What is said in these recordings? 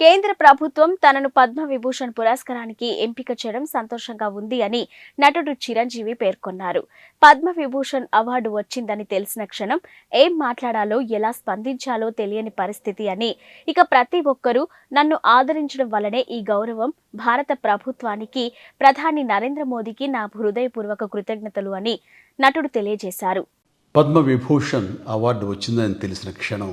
కేంద్ర ప్రభుత్వం తనను పద్మ విభూషణ్ పురస్కారానికి ఎంపిక చేయడం సంతోషంగా ఉంది అని నటుడు చిరంజీవి పేర్కొన్నారు. పద్మ విభూషణ్ అవార్డు వచ్చిందని తెలిసిన క్షణం ఏం మాట్లాడాలో ఎలా స్పందించాలో తెలియని పరిస్థితి అని ఇక ప్రతి ఒక్కరూ నన్ను ఆదరించడం వల్లనే ఈ గౌరవం భారత ప్రభుత్వానికి ప్రధాని నరేంద్ర మోదీకి నా హృదయపూర్వక కృతజ్ఞతలు అని నటుడు తెలియజేశారు. పద్మవిభూషణ్ అవార్డు వచ్చిందని తెలిసిన క్షణం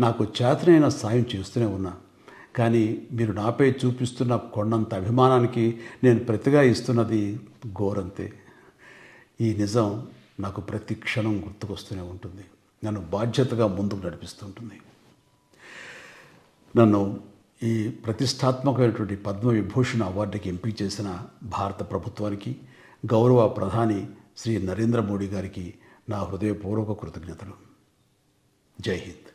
నాకు చేతనైన సాయం చేస్తూనే ఉన్నా. కానీ మీరు నాపై చూపిస్తున్న కొండంత అభిమానానికి నేను ప్రతిగా ఇస్తున్నది ఘోరంతే. ఈ నిజం నాకు ప్రతి క్షణం గుర్తుకొస్తూనే ఉంటుంది. నన్ను బాధ్యతగా ముందుకు నడిపిస్తుంటుంది నన్ను ఈ ప్రతిష్టాత్మకమైనటువంటి పద్మవిభూషణ అవార్డుకి ఎంపిక చేసిన భారత ప్రభుత్వానికి గౌరవ ప్రధాని శ్రీ నరేంద్ర మోడీ గారికి నా హృదయపూర్వక కృతజ్ఞతలు. జై హింద్.